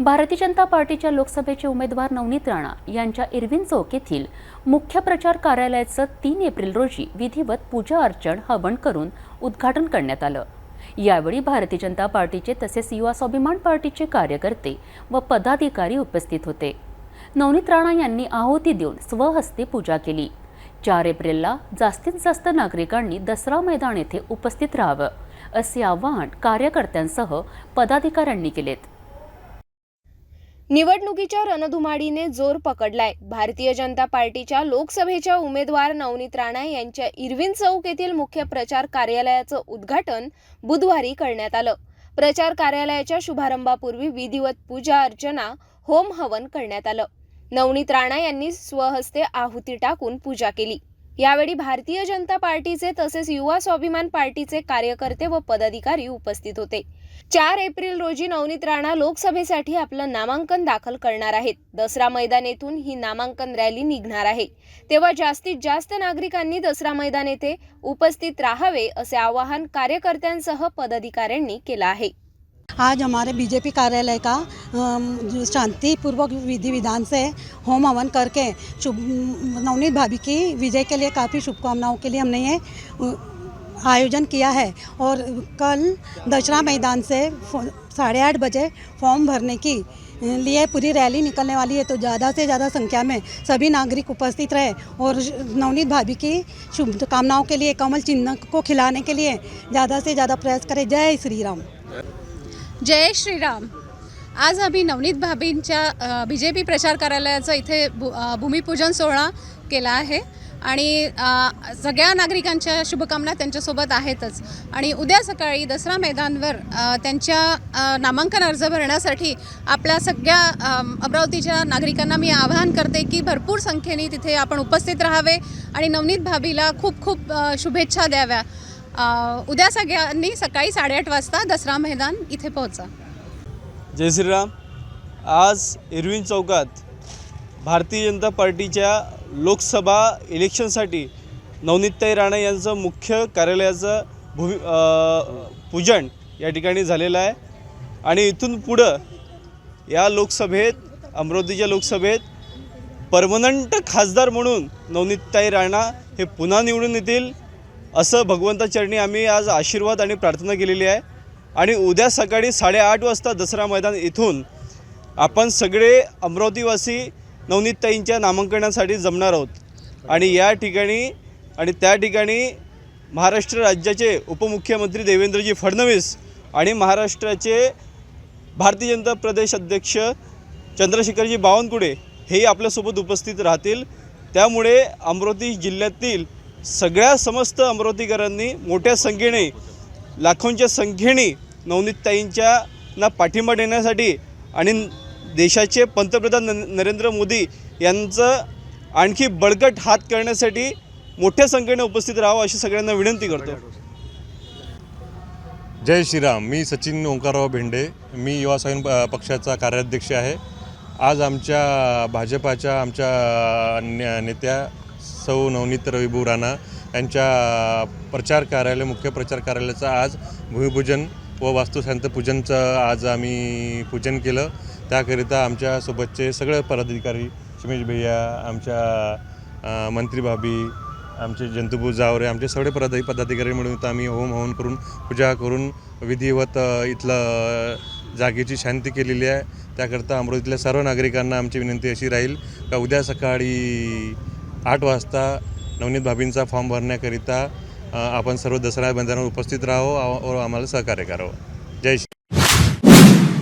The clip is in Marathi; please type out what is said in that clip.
भारतीय जनता पार्टीच्या लोकसभेचे उमेदवार नवनीत राणा यांच्या इरविन चौक येथील मुख्य प्रचार कार्यालयाचं तीन एप्रिल रोजी विधिवत पूजा अर्चन हवन करून उद्घाटन करण्यात आलं. यावेळी भारतीय जनता पार्टीचे तसेच युवा स्वाभिमान पार्टीचे कार्यकर्ते व पदाधिकारी उपस्थित होते. नवनीत राणा यांनी आहुती देऊन स्वहस्ते पूजा केली. चार एप्रिलला जास्तीत जास्त नागरिकांनी दसरा मैदान येथे उपस्थित राहावं असे आवाहन कार्यकर्त्यांसह पदाधिकाऱ्यांनी केलेत. निवडणुकीच्या रणधुमाडीने जोर पकडलाय. भारतीय जनता पार्टीच्या लोकसभेच्या उमेदवार नवनीत राणा यांच्या इरविन चौक येथील मुख्य प्रचार कार्यालयाचं उद्घाटन बुधवारी करण्यात आलं. प्रचार कार्यालयाच्या शुभारंभापूर्वी विधिवत पूजा अर्चना होम हवन करण्यात आलं. नवनीत राणा यांनी स्वहस्ते आहुती टाकून पूजा केली. यावेळी भारतीय जनता पार्टीचे तसेच युवा स्वाभिमान पार्टीचे कार्यकर्ते व पदाधिकारी उपस्थित होते. चार एप्रिल रोजी नवनीत राणा लोकसभेसाठी आपलं नामांकन दाखल करणार आहेत. दसरा मैदान येथून ही नामांकन रॅली निघणार आहे. तेव्हा जास्तीत जास्त नागरिकांनी दसरा मैदान येथे उपस्थित राहावे असे आवाहन कार्यकर्त्यांसह पदाधिकाऱ्यांनी केलं आहे. आज हमारे बीजेपी कार्यालय का शांतिपूर्वक विधि विधान से होम हवन करके नवनीत भाभी की विजय के लिए काफ़ी शुभकामनाओं के लिए हमने ये आयोजन किया है। और कल दशरा मैदान से साढ़े आठ बजे फॉर्म भरने की लिए पूरी रैली निकलने वाली है। तो ज़्यादा से ज़्यादा संख्या में सभी नागरिक उपस्थित रहे और नवनीत भाभी की शुभकामनाओं के लिए, कमल चिन्ह को खिलाने के लिए ज़्यादा से ज़्यादा प्रयास करें। जय श्री राम। जय श्रीराम. आज आम्ही नवनीत भाभींच्या बी जे पी प्रचार कार्यालयाचं इथे भू भूमिपूजन सोहळा केला आहे. आणि सगळ्या नागरिकांच्या शुभकामना त्यांच्यासोबत आहेतच. आणि उद्या सकाळी दसरा मैदानवर त्यांच्या नामांकन अर्ज भरण्यासाठी आपल्या सगळ्या अमरावतीच्या नागरिकांना मी आवाहन करते की भरपूर संख्येने तिथे आपण उपस्थित राहावे आणि नवनीत भाभीला खूप खूप शुभेच्छा द्याव्या. उद्या सगळ्यांनी सकाळी साडेआठ वाजता दसरा मैदान इथे पोहोचा. जय श्रीराम. आज इरविन चौकात भारतीय जनता पार्टीच्या लोकसभा इलेक्शनसाठी नवनीतताई राणा यांचं मुख्य कार्यालयाचं भूमी पूजन या ठिकाणी झालेलं आहे. आणि इथून पुढं या लोकसभेत अमरावतीच्या लोकसभेत परमनंट खासदार म्हणून नवनीतताई राणा हे पुन्हा निवडून येतील. असं भगवंताचरणी आम्ही आज आशीर्वाद आणि प्रार्थना केलेली आहे. आणि उद्या सकाळी साडेआठ वाजता दसरा मैदान इथून आपण सगळे अमरावतीवासी नवनीतताईंच्या नामांकनासाठी जमणार आहोत. आणि या ठिकाणी आणि त्या ठिकाणी महाराष्ट्र राज्याचे उपमुख्यमंत्री देवेंद्रजी फडणवीस आणि महाराष्ट्राचे भारतीय जनता प्रदेश अध्यक्ष चंद्रशेखरजी बावनकुळे हेही आपल्यासोबत उपस्थित राहतील. त्यामुळे अमरावती जिल्ह्यातील सगळ्या समस्त अमरावतीकरांनी मोठ्या संख्येने लाखोंच्या संख्येने नवनीतताईंच्या ना पाठिंबा देण्यासाठी आणि देशाचे पंतप्रधान न नरेंद्र मोदी यांचं आणखी बळकट हात करण्यासाठी मोठ्या संख्येने उपस्थित राहावं अशी सगळ्यांना विनंती करतो. जय श्रीराम. मी सचिन ओंकारराव भेंडे. मी युवा स्वयं प- पक्षाचा कार्याध्यक्ष आहे. आज आमच्या भाजपाच्या आमच्या नेत्या सौ नवनीत रविभू राणा यांच्या प्रचार कार्यालय मुख्य प्रचार कार्यालयाचं आज भूमिपूजन व वास्तुशांत पूजनचं आज आम्ही पूजन केलं. त्याकरिता आमच्यासोबतचे सगळे पदाधिकारी सुमेश भैया आमच्या मंत्री भाभी आमचे जंतुभू जावरे आमचे सगळे पदा पदाधिकारी मिळून इथं आम्ही होम हवन करून पूजा करून विधिवत इथलं जागेची शांती केलेली आहे. त्याकरता अमरावतीतल्या सर्व नागरिकांना आमची विनंती अशी राहील का उद्या सकाळी आठ वाजता नवनीत भाभींचा फॉर्म भरण्याकरिता आपण सर्व दसरा मैदानावर उपस्थित राहो व आम्हाला सहकार्य करावं. जय श्री